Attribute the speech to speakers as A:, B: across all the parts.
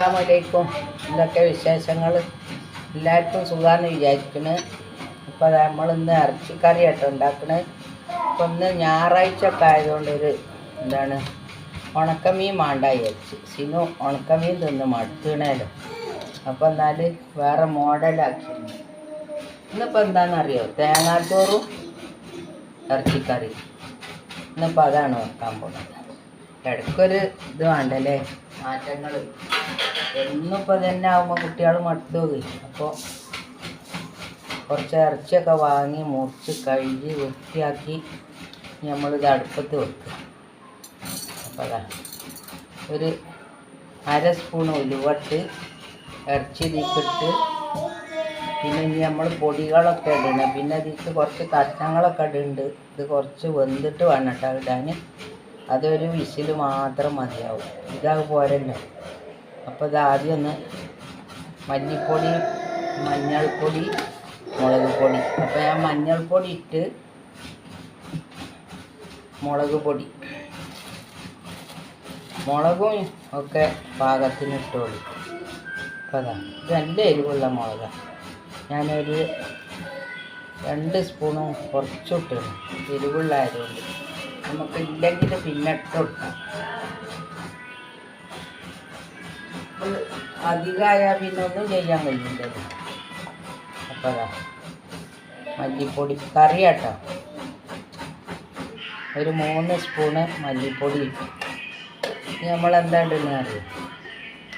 A: അസ്സാമലൈക്കും എന്തൊക്കെ വിശേഷങ്ങൾ? എല്ലാവർക്കും സുഖമാണ് വിചാരിക്കണ്. ഇപ്പോൾ നമ്മൾ ഇന്ന് ഇറച്ചിക്കറി ആയിട്ട് ഉണ്ടാക്കണ്. ഇപ്പം ഇന്ന് ഞായറാഴ്ച ഒക്കെ ആയതുകൊണ്ട് ഒരു എന്താണ് ഉണക്കമീൻ മാണ്ട വിചാരിച്ച്. സിനു ഉണക്കമീൻ തിന്ന് മടുത്തണല്ലോ അപ്പം എന്നാൽ വേറെ മോഡലാക്കി ഇന്നിപ്പോൾ എന്താണെന്നറിയോ തേങ്ങാച്ചോറും ഇറച്ചിക്കറി ഇന്നിപ്പോൾ അതാണ് വെക്കാൻ പോകുന്നത് ഇടയ്ക്കൊരു ഇത് വേണ്ടല്ലേ? മാറ്റങ്ങൾ. എന്നിപ്പോൾ തന്നെ ആകുമ്പോൾ കുട്ടികൾ മടുത്തുപോയി അപ്പോൾ കുറച്ച് ഇറച്ചിയൊക്കെ വാങ്ങി മുറിച്ച് കഴുകി വൃത്തിയാക്കി നമ്മളിത് അടുപ്പത്ത് വെക്കുക അപ്പോൾ അതാ. ഒരു അര സ്പൂൺ ഉലുവട്ട് ഇറച്ചി തീക്കിട്ട് പിന്നെ ഇനി നമ്മൾ പൊടികളൊക്കെ ഇടണം. പിന്നെ അതിൽ കുറച്ച് കഷ്ണങ്ങളൊക്കെ ഇടുന്നുണ്ട് ഇത് കുറച്ച് വെന്തിട്ട് വേണം കേട്ടോ ഇടാൻ. അതൊരു വിസിൽ മാത്രം മതിയാവും. ഇതാ പോരല്ലോ. അപ്പോൾ ഇത് ആദ്യം ഒന്ന് മല്ലിപ്പൊടി മഞ്ഞൾപ്പൊടി മുളക് പൊടി. അപ്പോൾ ഞാൻ മഞ്ഞൾപ്പൊടി ഇട്ട് മുളക് പൊടി. മുളകും ഒക്കെ പാകത്തിന് ഇട്ടോളി. അപ്പോൾ അതാ. ഇത് നല്ല എരിവുള്ള മുളകാണ് ഞാനൊരു രണ്ട് സ്പൂണും കുറച്ചിട്ടാണ് എരിവുള്ളായതുകൊണ്ട് നമുക്ക് ഇല്ലെങ്കിൽ പിന്നെ ഇട്ട് കൊടുക്കാം അധികമായാൽ പിന്നെ ഒന്നും ചെയ്യാൻ കഴിയില്ല. അപ്പോഴാ മല്ലിപ്പൊടി കറി കേട്ടോ. ഒരു മൂന്ന് സ്പൂണ് മല്ലിപ്പൊടി. നമ്മൾ എന്താ ഇടുന്നത് അറിയാം?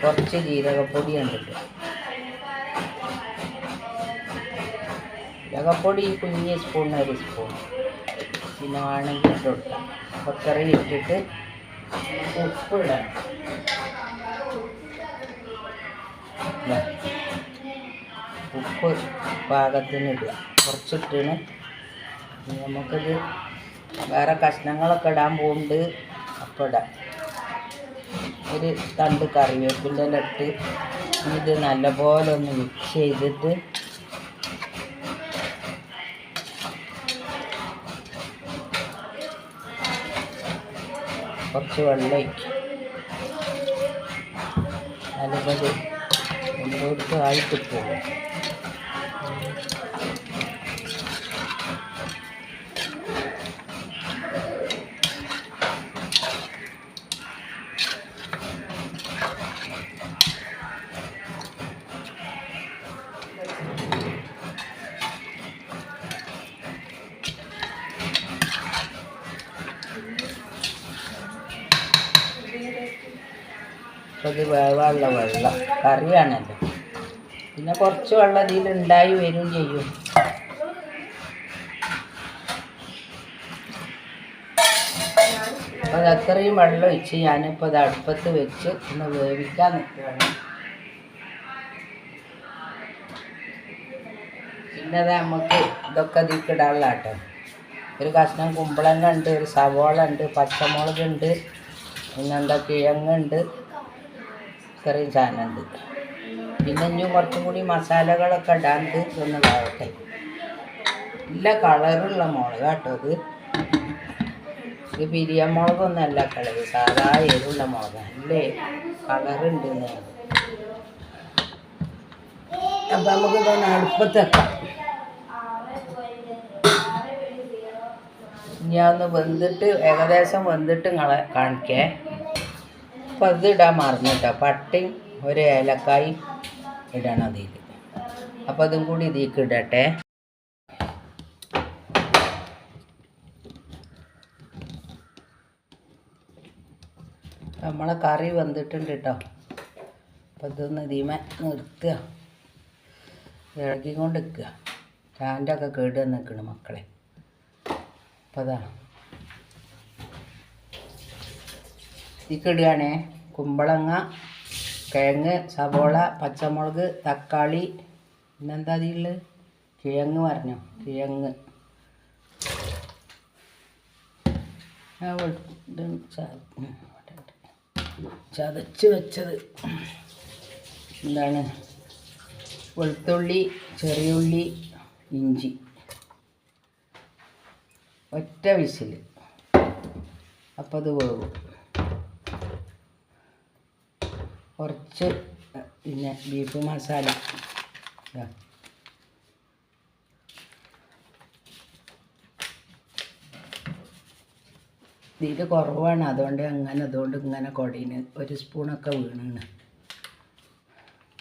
A: കുറച്ച് ജീരകപ്പൊടി ഉണ്ടല്ലോ ജീരകപ്പൊടി കുഞ്ഞ് സ്പൂണിന് ഒരു സ്പൂൺ. പിന്നെ വേണമെങ്കിൽ ഇട്ട് കൊടുക്കാം ഇട്ടിട്ട് ഉപ്പ് ഉപ്പ് പാകത്തിന് ഇടുക. കുറച്ചിട്ടിന്. നമുക്കിത് വേറെ കഷ്ണങ്ങളൊക്കെ ഇടാൻ പോകുന്നുണ്ട് അപ്പം ഇടാം. ഒരു തണ്ട് കറിവേപ്പിന്റെ ഇട്ട് ഇത് നല്ലപോലെ ഒന്ന് മിക്സ് ചെയ്തിട്ട് കുറച്ച് വെള്ളം ഒഴിക്കും. അതിപ്പോൾ എല്ലോടത്ത് ആയി കിട്ടുള്ളൂ വേവാനുള്ള വെള്ളം. കറിയാണല്ലോ പിന്നെ കുറച്ച് വെള്ളം അതിൽ ഉണ്ടായി വരും ചെയ്യും. അപ്പോൾ അതത്രയും വെള്ളം ഒഴിച്ച് ഞാനിപ്പോൾ അത് അടുപ്പത്ത് വെച്ച് ഒന്ന് വേവിക്കാൻ നിൽക്കുകയാണ്. പിന്നെ അത് നമുക്ക് ഇതൊക്കെ ഇതിക്കിടാനുള്ള കേട്ടോ ഒരു കഷ്ണം കുമ്പളങ്ങ ഉണ്ട് ഒരു സവോള ഉണ്ട് പച്ചമുളക് ഉണ്ട് പിന്നെന്താ കിഴങ്ങുണ്ട് ഇത്രയും സാധനമുണ്ട്. പിന്നെ ഇനിയും കുറച്ചും കൂടി മസാലകളൊക്കെ ഇടാണ്ട് ഒന്ന് വേവട്ടെ നല്ല കളറുള്ള മുളക് കേട്ടോ ഇത്. ഇത് പിരിയൻ മുളകൊന്നല്ല കളറ് സാധാ എരിവുള്ള മുളക്. അല്ലേ? കളറുണ്ട് അപ്പം നമുക്ക് ഇതൊന്ന് അടുപ്പത്ത് വെക്കാം. ഞാൻ ഒന്ന് വെന്തിട്ട് ഏകദേശം വെന്തിട്ട് കാണിക്കേ. അപ്പം അത് ഇടാൻ മറന്നു കേട്ടോ പട്ടയും ഒരു ഏലക്കായും ഇടണം അതിൽ അപ്പം അതും കൂടി ഇതിലേക്ക് ഇടട്ടെ. നമ്മളെ കറി വന്നിട്ടുണ്ട് കേട്ടോ അപ്പം ഇതൊന്ന് ഇതിമ നിർത്തുക. ഇളകിക്കൊണ്ട് നിൽക്കുക ചാന്റെ ഒക്കെ കേട് നിൽക്കണം മക്കളെ. അപ്പം അതാ ഇതിക്കിടുകയാണേ കുമ്പളങ്ങ കിഴങ്ങ് സവോള പച്ചമുളക് തക്കാളി പിന്നെന്താ അതിലുള്ളത്? കിഴങ്ങ് പറഞ്ഞോ. കിഴങ്ങ്. ചതച്ച് വെച്ചത്. എന്താണ്? വെളുത്തുള്ളി ചെറിയുള്ളി ഇഞ്ചി. ഒറ്റ വിസിൽ അപ്പോൾ അത് വേവും. കുറച്ച് പിന്നെ ബീഫ് മസാല ഇത്. കുറവാണ്. അതുകൊണ്ട് അങ്ങനെ അതുകൊണ്ട് ഇങ്ങനെ കൊടീന് ഒരു സ്പൂണൊക്കെ വീണാണ്.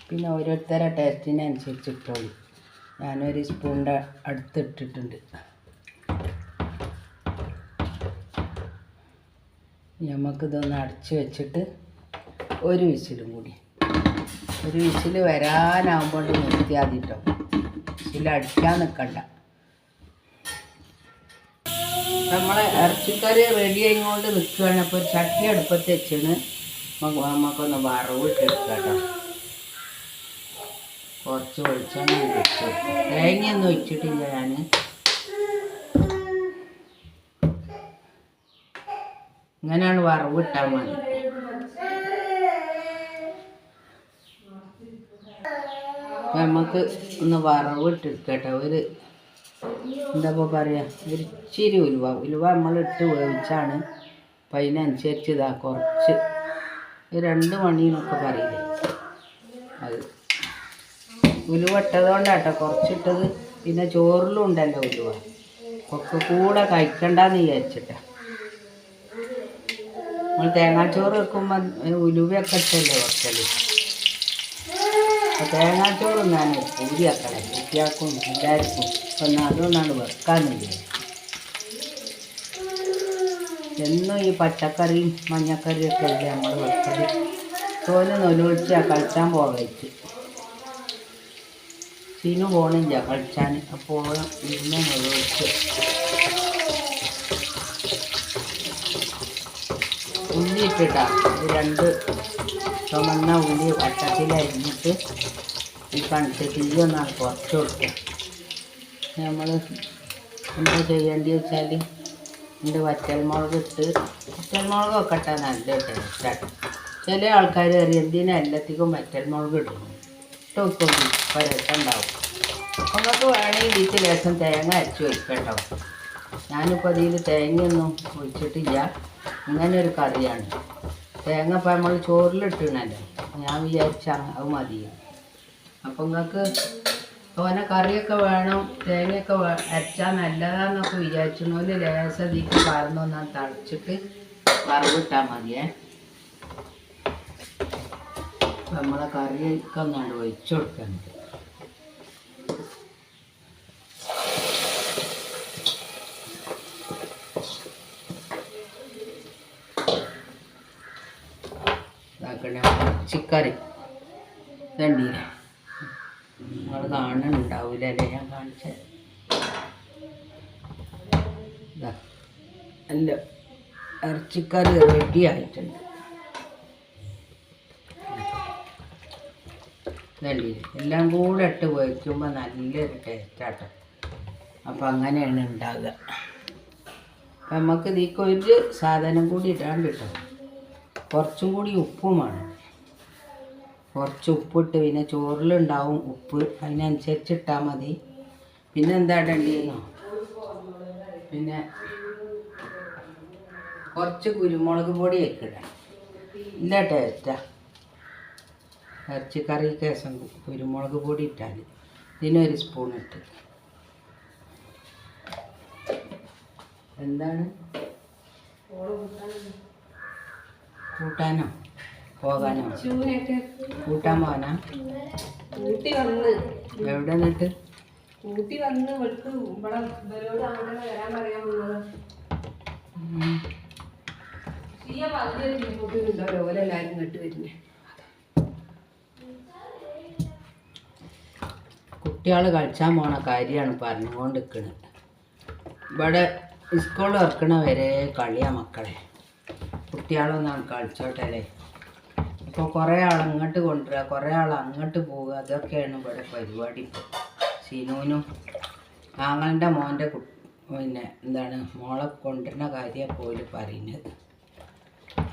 A: പിന്നെ ഓരോരുത്തരുടെ ടേസ്റ്റിനനുസരിച്ച് ഇട്ടോളൂ. ഞാനൊരു സ്പൂണിന്റെ അടുത്ത് ഇട്ടിട്ടുണ്ട്. നമുക്കിതൊന്ന് അടച്ച് വെച്ചിട്ട് ഒരു വിസിലും കൂടി. ഒരു വിസിൽ വരാനാവുമ്പോൾ നിർത്തിയാൽ കേട്ടോ വിസിൽ നിൽക്കണ്ട നമ്മളെ ഇറച്ചിക്കറി റെഡി ആയിക്കൊണ്ട് നിൽക്കുകയാണ് അപ്പോൾ ചട്ടി അടുപ്പത്ത് വെച്ചാണ് നമുക്ക് നമുക്കൊന്ന് വറവ് ഇട്ടെടുക്കാം കേട്ടോ കുറച്ച് വെളിച്ചെണ്ണ വെച്ചു തേങ്ങയൊന്നും വെച്ചിട്ടില്ല ഞാൻ ഇങ്ങനെയാണ് വറവ് ഇട്ടാൽ മതി. നമുക്ക് ഒന്ന് വറവ് ഇട്ടെടുക്കട്ടെ ഒരു എന്താ പറയുക ഒരു ഇച്ചിരി ഉലുവ. ഉലുവ നമ്മളിട്ട് വേവിച്ചാണ് അപ്പം അതിനനുസരിച്ച് ഇതാ കുറച്ച് രണ്ട് മണിന്നൊക്കെ പറയില്ലേ? അത് ഉലുവ ഇട്ടതുകൊണ്ടാട്ടോ കുറച്ചിട്ടത്. പിന്നെ ചോറിലും ഉണ്ടല്ലോ ഉലുവ. ഒക്കെ കൂടെ കഴിക്കണ്ടെന്ന് വിചാരിച്ചിട്ടാ. നമ്മൾ തേങ്ങാച്ചോറ് വെക്കുമ്പോൾ ഉലുവയൊക്കെ ഇട്ടല്ലേ അപ്പോൾ തേങ്ങാച്ചോറ് ഞാൻ പൂരിയാക്കണേ. കുട്ടിയാക്കും എല്ലാവർക്കും അപ്പം അതുകൊണ്ടാണ് വെക്കാനില്ല എന്നും ഈ പച്ചക്കറിയും മഞ്ഞക്കറിയും ഒക്കെ അല്ലേ നമ്മൾ വെക്കൽ? തോനെ നൊലൊഴിച്ചാൽ കളിച്ചാൻ പോകായിട്ട് സീനു പോണില്ല കളിച്ചാൻ. അപ്പോൾ ഇന്ന് നൊലൊഴിച്ച് ഉള്ളിയിട്ടിട്ടാണ് രണ്ട് ചുമന്ന ഉള്ളി വട്ടത്തിലരിഞ്ഞിട്ട് ഈ കണ്ടിട്ട് തീയൊന്നാണ് കുറച്ച് കൊടുക്കുക നമ്മൾ എന്താ ചെയ്യേണ്ടി വെച്ചാൽ എന്റെ വറ്റൽമുളക് ഇട്ട് വറ്റൽമുളക് ഇട്ടാൽ നല്ല ടേസ്റ്റാണ് ചില ആൾക്കാർ അറിയാം എന്തിനാ എല്ലാത്തിക്കും വറ്റൽമുളക് ഇടുന്നു? ഇട്ട് വെക്കും പരട്ടുണ്ടാവും നിങ്ങൾക്ക് വേണമെങ്കിൽ ഇതിൽ ലേശം തേങ്ങ അരച്ച് വയ്ക്കട്ടോ ഞാനിപ്പോൾ അതിൽ തേങ്ങയൊന്നും ഒഴിച്ചിട്ടില്ല. ഇങ്ങനെ ഒരു കറിയാണ്. തേങ്ങ ഇപ്പം നമ്മൾ ചോറിലിട്ടിണല്ലോ ഞാൻ വിചാരിച്ച അത് മതി. അപ്പം നിങ്ങൾക്ക് തോനെ കറിയൊക്കെ വേണം തേങ്ങയൊക്കെ അരച്ചാൽ നല്ലതാന്നൊക്കെ വിചാരിച്ചോൽ ലേസതിക്ക് ഇതിക്ക് പറന്നൊന്നാ തളിച്ചിട്ട് വറവിട്ടാൽ മതിയേ. നമ്മളെ കറിയൊക്കെ ഒന്നാണ്ട് ഒഴിച്ചു കൊടുക്കുന്നത് ഇതാക്കണേ ചിക്കറി ഇതണ്ടീനെ നിങ്ങൾ കാണുന്നുണ്ടാവില്ല അല്ലേ? ഞാൻ കാണിച്ചത് ഇതാ. അല്ല ഇറച്ചിക്കറി റെഡി ആയിട്ടുണ്ട്. ഇതണ്ടീനെ എല്ലാം കൂടെ ഇട്ട് വയ്ക്കുമ്പോൾ നല്ലൊരു ടേസ്റ്റാട്ടോ അപ്പം അങ്ങനെയാണ് ഉണ്ടാകുക നമുക്ക് നീക്കൊരു സാധനം കൂടി ഇടാണ്ട് കിട്ടും. കുറച്ചും കൂടി ഉപ്പും വേണം കുറച്ച് ഉപ്പിട്ട് പിന്നെ ചോറിലുണ്ടാവും ഉപ്പ്. അതിനനുസരിച്ച് ഇട്ടാൽ മതി. പിന്നെ എന്താ ഇടേണ്ടിയെന്നോ പിന്നെ കുറച്ച് കുരുമുളക് പൊടി ഒക്കെ ഇടാം ഇല്ല ടേസ്റ്റാ. ഇറച്ചിക്കറി കേസം കുരുമുളക് പൊടി ഇട്ടാൽ ഇതിനൊരു സ്പൂൺ ഇട്ട്. എന്താണ്? കൂട്ടാനോ? പോകാനോ? കൂട്ടാൻ പോകാനാ?
B: കൂട്ടി വന്ന്.
A: എവിടെ നിന്നിട്ട്
B: കൂട്ടി വന്ന് ഇവൾക്ക് ഇവിടെ ഇവരോട് അങ്ങോട്ട് വരാൻ പറയാൻ വന്നത്. ഈ പകുതി കൂട്ടുന്നുണ്ടോ ഓലെല്ലാരും ഇങ്ങോട്ട് വരുന്നേ.
A: കുട്ടികൾ കളിച്ചാൻ പോണ കാര്യമാണ് പറഞ്ഞുകൊണ്ട് നിൽക്കുന്നത് ഇവിടെ സ്കൂൾ ഇറക്കണ വരെ കളിയാ മക്കളെ. കുട്ടികളൊന്നാണ് കളിച്ചോട്ടെ അല്ലേ? ഇപ്പോൾ കുറേ ആൾ അങ്ങോട്ട് കൊണ്ടുവരിക കുറേ ആൾ അങ്ങോട്ട് പോവുക. അതൊക്കെയാണ് ഇവിടെ പരിപാടി. സിനുവിനും ആങ്ങളുടെ മോന്റെ പിന്നെ എന്താണ് മോളെ കൊണ്ടുവരുന്ന കാര്യം പോലും പറയുന്നത്.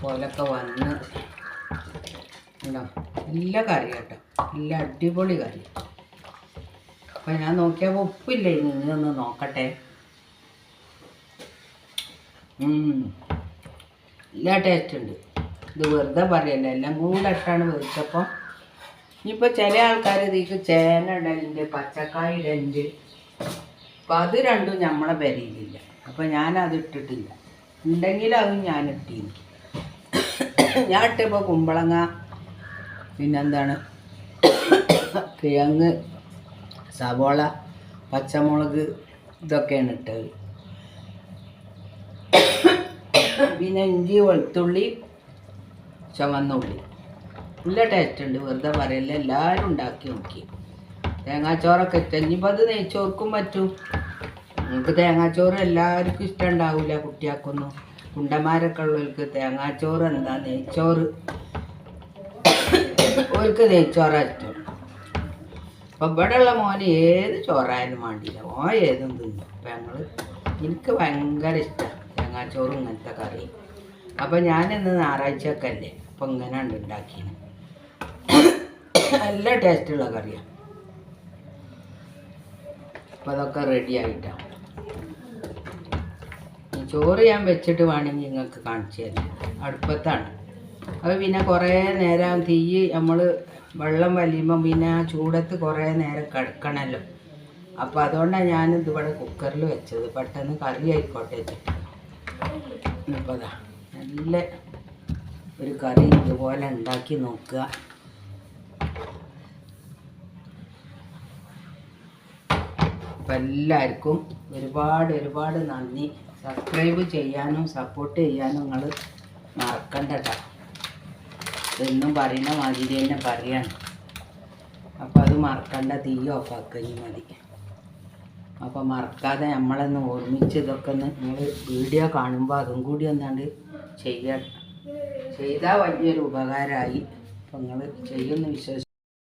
A: പോലൊക്കെ വന്ന് ഉണ്ടോ? നല്ല കറി കേട്ടോ. നല്ല അടിപൊളി കറി അപ്പം ഞാൻ നോക്കിയപ്പോൾ ഉപ്പില്ലേ? ഇനി ഒന്ന് നോക്കട്ടെ. നല്ല ടേസ്റ്റ് ഉണ്ട്. ഇത് വെറുതെ പറയല്ല എല്ലാം കൂടെ ഇട്ടാണ് വെച്ചപ്പോൾ ഇനിയിപ്പോൾ ചില ആൾക്കാർ ഇതിക്ക് ചേന ഇടലുണ്ട് പച്ചക്കായ ഇടലുണ്ട് അപ്പം അത് രണ്ടും നമ്മളെ പെരയിലില്ല അപ്പം ഞാനത് ഇട്ടിട്ടില്ല. ഉണ്ടെങ്കിൽ അതും ഞാൻ ഇട്ടിരുന്നു ഞാൻ ഇട്ടപ്പോൾ കുമ്പളങ്ങ പിന്നെന്താണ് കിഴങ്ങ് സവോള പച്ചമുളക് ഇതൊക്കെയാണ് ഇട്ടത്. പിന്നെ ഇഞ്ചി വെളുത്തുള്ളി ചുവന്നുള്ളി നല്ല ടേസ്റ്റ് ഉണ്ട്. വെറുതെ പറയല്ല. എല്ലാവരും ഉണ്ടാക്കി നോക്കി. തേങ്ങാച്ചോറൊക്കെ ഇഷ്ടം. ഇനിയിപ്പോൾ അത് നെയ്ച്ചോർക്കും പറ്റും. നിങ്ങൾക്ക് തേങ്ങാച്ചോറ് എല്ലാവർക്കും ഇഷ്ടം ഉണ്ടാവില്ല കുട്ടിയാക്കൊന്നും കുണ്ടന്മാരൊക്കെ ഉള്ളവർക്ക് തേങ്ങാച്ചോറ് എന്താ? നെയ്ച്ചോറ്. ഓർക്ക് നെയ്ച്ചോറാ ഇഷ്ടം. അപ്പം ഇവിടെ ഉള്ള മോന് ഏത് ചോറായാലും വേണ്ടിയില്ല ഓ ഏതും തിന്നും. അപ്പം ഞങ്ങൾ എനിക്ക് ഭയങ്കര ഇഷ്ടമാണ് തേങ്ങാച്ചോറും ഇങ്ങനത്തെ കറി അപ്പം ഞാനിന്ന് ഞായറാഴ്ചയൊക്കെ അല്ലേ? അപ്പം ഇങ്ങനെ ഉണ്ട് ഉണ്ടാക്കിയത്. നല്ല ടേസ്റ്റുള്ള കറിയാണ് അപ്പം അതൊക്കെ റെഡി ആയിട്ടാണ് ചോറ് ഞാൻ വെച്ചിട്ട് വേണമെങ്കിൽ നിങ്ങൾക്ക് കാണിച്ചു തരാം. അടുപ്പത്താണ്. അപ്പോൾ പിന്നെ കുറേ നേരം തീ നമ്മൾ വെള്ളം വലിയുമ്പം പിന്നെ ആ ചൂടത്ത് കുറേ നേരം കിടക്കണമല്ലോ അപ്പോൾ അതുകൊണ്ടാണ് ഞാൻ ഇവിടെ കുക്കറിൽ വെച്ചത്. പെട്ടെന്ന് കറി ആയിക്കോട്ടെ. വെച്ചിട്ട് ഇപ്പോൾ അതാ നല്ല ഒരു കറി ഇതുപോലെ ഉണ്ടാക്കി നോക്കുക. അപ്പം എല്ലാവർക്കും ഒരുപാട് ഒരുപാട് നന്ദി. സബ്സ്ക്രൈബ് ചെയ്യാനും സപ്പോർട്ട് ചെയ്യാനും നിങ്ങൾ മറക്കണ്ട കേട്ടോ എന്നും പറയുന്ന മാതിരി തന്നെ പറയാണ്. അപ്പം അത് മറക്കണ്ട തീ ഓഫാക്കി മതി. അപ്പം മറക്കാതെ നമ്മളൊന്ന് ഓർമ്മിച്ച് ഇതൊക്കെ ഒന്ന് നിങ്ങൾ വീഡിയോ കാണുമ്പോൾ അതും കൂടി ഒന്നാണ്ട് ചെയ്യണം. ചെയ്താൽ വലിയൊരു ഉപകാരമായി. അപ്പോൾ നിങ്ങൾ ചെയ്യുമെന്ന് വിശ്വസിക്കുന്നു